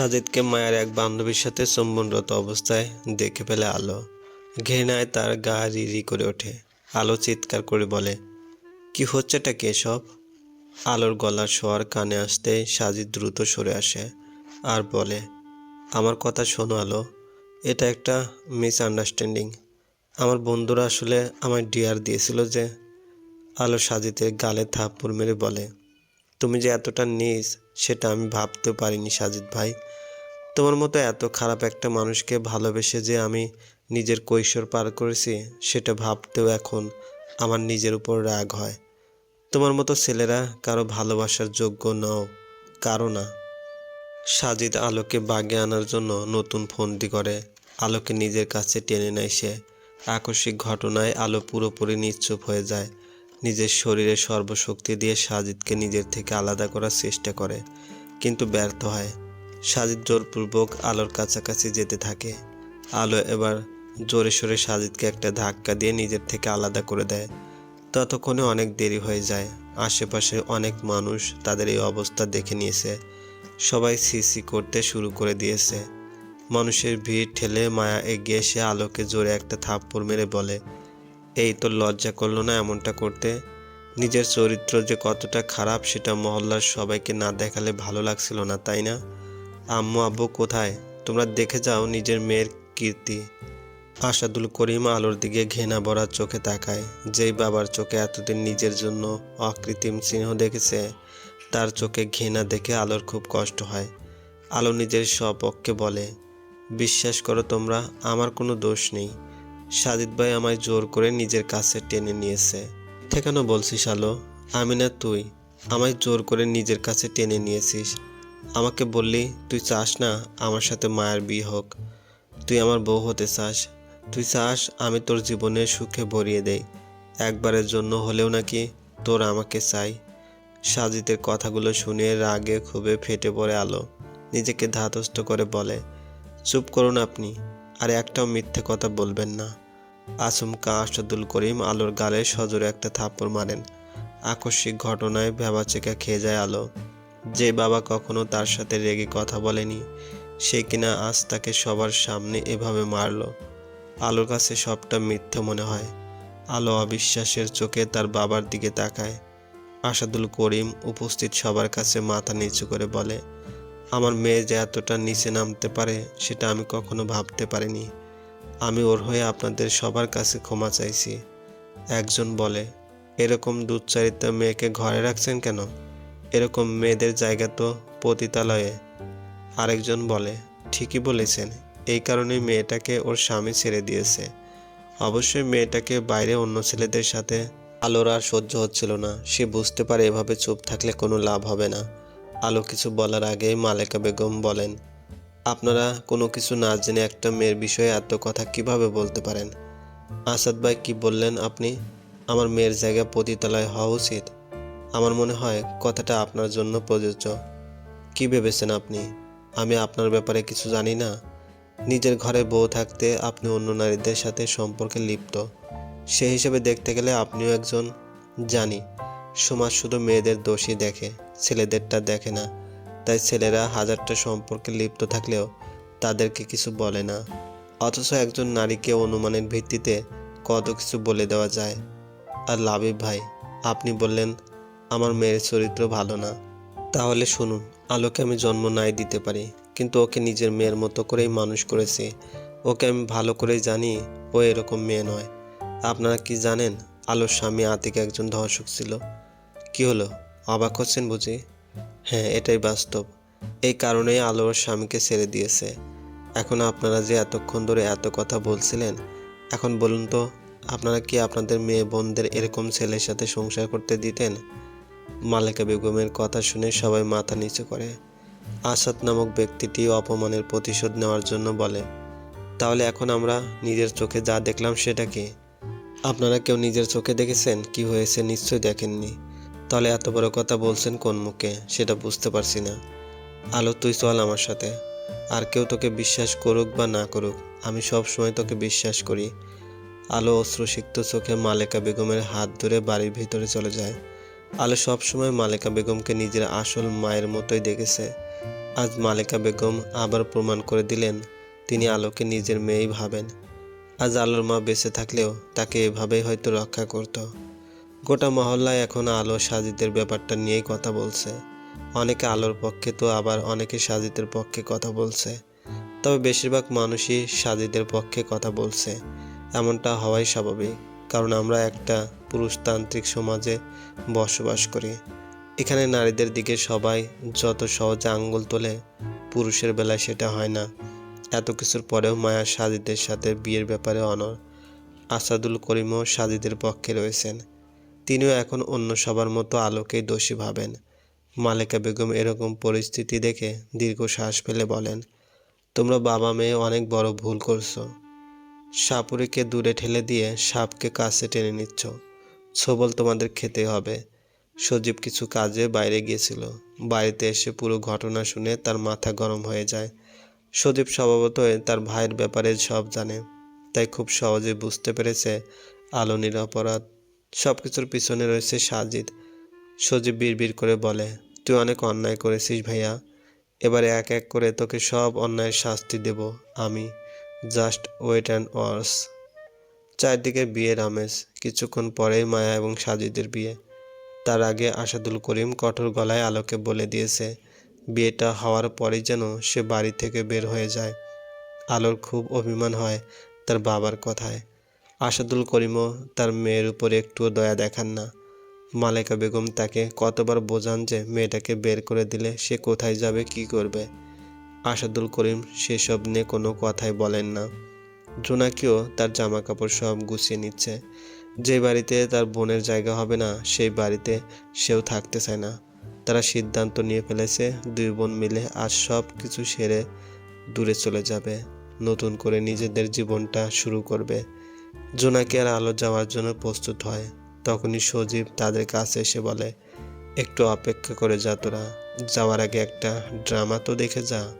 সাজিদকে মায়ের এক বান্ধবীর সাথে চুম্বনরত অবস্থায় দেখে ফেলে আলো। ঘৃণায় তার গা রিরি করে ওঠে। আলো চিৎকার করে বলে, কি হচ্ছেটা কি এসব? আলোর গলার শোয়ার কানে আসতে সাজিদ দ্রুত সরে আসে আর বলে, আমার কথা শোনো আলো, এটা একটা মিসআন্ডারস্ট্যান্ডিং। আমার বন্ধুরা আসলে আমায় ডিয়ার দিয়েছিল যে, আলো সাজিদের গালে থাপ্পড় মেরে বলে, তুমি যে এতটা নিজ, সেটা আমি ভাবতে পারিনি সাজিদ ভাই। তোমার মতো এত খারাপ একটা মানুষকে ভালোবেসে যে আমি নিজের কৈশোর পার করেছি, সেটা ভাবতেও এখন আমার নিজের উপর রাগ হয়। তোমার মতো ছেলেরা কারও ভালোবাসার যোগ্য নও, কারও না। সাজিদ আলোকে বাগে আনার জন্য নতুন ফোনটি করে, আলোকে নিজের কাছে টেনে নেয় সে। আকস্মিক ঘটনায় আলো পুরোপুরি নিশ্চুপ হয়ে যায়। নিজের শরীরে সর্বশক্তি দিয়ে সাজিদকে নিজের থেকে আলাদা করার চেষ্টা করে, কিন্তু ব্যর্থ হয়। সাজিদ জোরপূর্বক আলোর কাছাকাছি যেতে থাকে। আলো এবার জোরে সোরে সাজিদকে একটা ধাক্কা দিয়ে নিজের থেকে আলাদা করে দেয়। ততক্ষণে অনেক দেরি হয়ে যায়। আশেপাশে অনেক মানুষ তাদের এই অবস্থা দেখে নিয়েছে। সবাই সিসি করতে শুরু করে দিয়েছে। মানুষের ভিড় ঠেলে মায়া এগিয়ে এসে আলোকে জোরে একটা থাপ্পড় মেরে বলে, এই তো লজ্জা করল না এমনটা করতে? নিজের চরিত্র যে কতটা খারাপ সেটা মহল্লার সবাইকে না দেখালে ভালো লাগছিল না, তাই না? আম্মু, আব্বু কোথায়? তোমরা দেখে যাও নিজের মেয়ের কীর্তি। আশাদুল করিম আলোর দিকে ঘৃণা ভরা চোখে তাকায়, যেই বাবার চোখে এতদিন নিজের জন্য অকৃত্রিম চিহ্ন দেখেছে, তার চোখে ঘৃণা দেখে আলোর খুব কষ্ট হয়। আলো নিজের স্বপক্ষে বলে, বিশ্বাস করো তোমরা, আমার কোনো দোষ নেই। সাজিদ ভাই আমায় জোর করে নিজের কাছে টেনে নিয়েছে। কেন বলছিস আলো? আমি না তুই আমায় জোর করে নিজের কাছে টেনে নিয়েছিস। আমাকে বললি, তুই চাস না আমার সাথে মায়ের বিয়ে হোক। তুই আমার বউ হতে চাস। তুই চাস আমি তোর জীবনে সুখে ভরিয়ে দেই। একবারের জন্য হলেও নাকি তোর আমাকে চাই। সাজিদের কথাগুলো শুনে রাগে ক্ষোভে ফেটে পড়ে আলো। নিজেকে ধাতস্থ করে বলে, চুপ করুন আপনি, আর একটাও মিথ্যে কথা বলবেন না। আচমকা আসাদুল করিম আলোর গালে সজোরে একটা থাপ্পড় মারেন। আকস্মিক ঘটনায় ভেবাচেকা খেয়ে যায় আলো। যে বাবা কখনো তার সাথে রেগে কথা বলেনি, সে কিনা আজ তাকে সবার সামনে এভাবে মারলো। আলোর কাছে সবটা মিথ্যে মনে হয়। আলো অবিশ্বাসের চোখে তার বাবার দিকে তাকায়। আসাদুল করিম উপস্থিত সবার কাছে মাথা নিচু করে বলে, আমার মেয়ে যে এতটা নিচে নামতে পারে, সেটা আমি কখনো ভাবতে পারিনি। আমি ওর হয়ে আপনাদের সবার কাছে ক্ষমা চাইছি। একজন বলে, এরকম দুধচারিতা মেয়েকে ঘরে রাখছেন কেন? এরকম মেয়েদের জায়গা তো পতিতালয়ে। আরেকজন বলে, ঠিকই বলেছেন, এই কারণেই মেয়েটাকে ওর স্বামী ছেড়ে দিয়েছে। অবশ্যই মেয়েটাকে বাইরে অন্য ছেলেদের সাথে আলোর আর সহ্য হচ্ছিল না। সে বুঝতে পারে এভাবে চুপ থাকলে কোনো লাভ হবে না। আলো কিছু বলার আগেই মালেকা বেগম বলেন, আপনারা কোনো কিছু না জেনে একটা মেয়ের বিষয়ে এত কথা কীভাবে বলতে পারেন? আসাদ ভাই কি বললেন আপনি? আমার মেয়ের জায়গা পতিতলায় হওয়া উচিত। আমার মনে হয় কথাটা আপনার জন্য প্রযোজ্য। কি ভেবেছেন আপনি? আমি আপনার ব্যাপারে কিছু জানি না। নিজের ঘরে বউ থাকতে আপনি অন্য নারীদের সাথে সম্পর্কে লিপ্ত। সেই হিসেবে দেখতে গেলে আপনিও একজন জানি। সমাজ শুধু মেয়েদের দোষই দেখে, ছেলেদেরটা দেখে না। তাই ছেলেরা হাজারটা সম্পর্কে লিপ্ত থাকলেও তাদেরকে কিছু বলে না। অথচ একজন নারীকে অনুমানের ভিত্তিতে কত কিছু বলে দেওয়া যায়। আর লাবিব ভাই, আপনি বললেন আমার মেয়ের চরিত্র ভালো না। তাহলে শুনুন, আলোকে আমি জন্ম নাই দিতে পারি, কিন্তু ওকে নিজের মেয়ের মতো করেই মানুষ করেছি। ওকে আমি ভালো করেই জানি, ও এরকম মেয়ে নয়। আপনারা কি জানেন, আলোর স্বামী আতিক একজন ধর্ষক ছিল? কি হলো? অবাক হচ্ছেন বুঝি? হ্যাঁ এটাই বাস্তব। এই কারণেই আলো ওর স্বামীকে ছেড়ে দিয়েছে। এখন আপনারা যে এতক্ষণ ধরে এত কথা বলছিলেন, এখন বলুন তো, আপনারা কি আপনাদের মেয়ে বোনদের এরকম ছেলের সাথে সংসার করতে দিতেন? মালেকা বেগমের কথা শুনে সবাই মাথা নিচু করে। আসাদ নামক ব্যক্তিটি অপমানের প্রতিশোধ নেওয়ার জন্য বলে, তাহলে এখন আমরা নিজের চোখে যা দেখলাম সেটা কি? আপনারা কেউ নিজের চোখে দেখেছেন? কি হয়েছে নিশ্চয়ই দেখেননি। তাহলে এত বড় কথা বলছেন কোন মুখে? সেটা বুঝতে পারছি না। আলো, তুই চল আমার সাথে। আর কেউ তোকে বিশ্বাস করুক বা না করুক, আমি সব সময় তোকে বিশ্বাস করি। আলো অশ্রুসিক্ত চোখে মালেকা বেগমের হাত ধরে বাড়ির ভিতরে চলে যায়। আলো সবসময় মালেকা বেগমকে নিজের আসল মায়ের মতোই দেখেছে। আজ মালেকা বেগম আবার প্রমাণ করে দিলেন, তিনি আলোকে নিজের মেয়েই ভাবেন। আজ আলোর মা বেঁচে থাকলেও তাকে এভাবেই হয়তো রক্ষা করত। গোটা মহল্লায় এখন আলো সাজিদের ব্যাপারটা নিয়েই কথা বলছে। অনেকে আলোর পক্ষে তো আবার অনেকে সাজিদের পক্ষে কথা বলছে। তবে বেশিরভাগ মানুষই সাজিদের পক্ষে কথা বলছে। এমনটা হওয়াই স্বাভাবিক। কারণ আমরা একটা পুরুষতান্ত্রিক সমাজে বসবাস করি। এখানে নারীদের দিকে সবাই যত সহজে আঙ্গুল তোলে, পুরুষের বেলায় সেটা হয় না। এত কিছুর পরেও মায়া সাজিদের সাথে বিয়ের ব্যাপারে অনর আসাদুল করিমও সাজিদের পক্ষে রয়েছেন। তিনিও এখন অন্য সবার মতো আলোকেই দোষী ভাবেন। মালেকা বেগম এরকম পরিস্থিতি দেখে দীর্ঘশ্বাস ফেলে বলেন, তোমরা বাবা মেয়ে অনেক বড় ভুল করছ। সাপুরিকে দূরে ঠেলে দিয়ে সাপকে কাছে টেনে নিচ্ছ। ছবল তোমাদের খেতে হবে। সজীব কিছু কাজে বাইরে গিয়েছিল। বাড়িতে এসে পুরো ঘটনা শুনে তার মাথা গরম হয়ে যায়। সজীব স্বভাবতই তার ভাইয়ের ব্যাপারে সব জানে, তাই খুব সহজে বুঝতে পেরেছে আলো নিরপরাধ সব কিছুর পিছনে রয়েছে সাজিদ। সজীব বিড়বিড় করে বলে, তুই অনেক অন্যায় করেছিস ভাইয়া। এবারে এক এক করে তোকে সব অন্যায়ের শাস্তি দেব, আমি। জাস্ট ওয়েট অ্যান্ড ওয়ার্স চারদিকে বিয়ের আমেজ, কিছুক্ষণ পরেই মায়া এবং সাজিদের বিয়ে। তার আগে আসাদুল করিম কঠোর গলায় আলোকে বলে দিয়েছে, বিয়েটা হওয়ার পরেই যেন সে বাড়ি থেকে বের হয়ে যায়। আলোর খুব অভিমান হয় তার বাবার কথায়। আসাদুল করিমও তার মেয়ের উপরে একটুও দয়া দেখান না। মালেকা বেগম তাকে কতবার বোঝান যে মেয়েটাকে বের করে দিলে সে কোথায় যাবে, কি করবে? আসাদুল করিম সেসব নিয়ে কোনো কথাই বলেন না। জোনাকিও তার জামা কাপড় সব গুছিয়ে নিচ্ছে। যে বাড়িতে তার বোনের জায়গা হবে না, সেই বাড়িতে সেও থাকতে চায় না। তারা সিদ্ধান্ত নিয়ে ফেলেছে, দুই বোন মিলে আজ সব কিছু সেরে দূরে চলে যাবে, নতুন করে নিজেদের জীবনটা শুরু করবে। জোনাকি আর আলো যাওয়ার জন্য প্রস্তুত হয়। তখনই সজীব তাদের কাছে এসে বলে, একটু অপেক্ষা করে যা তোরা। যাওয়ার আগে একটা ড্রামা তো দেখে যা।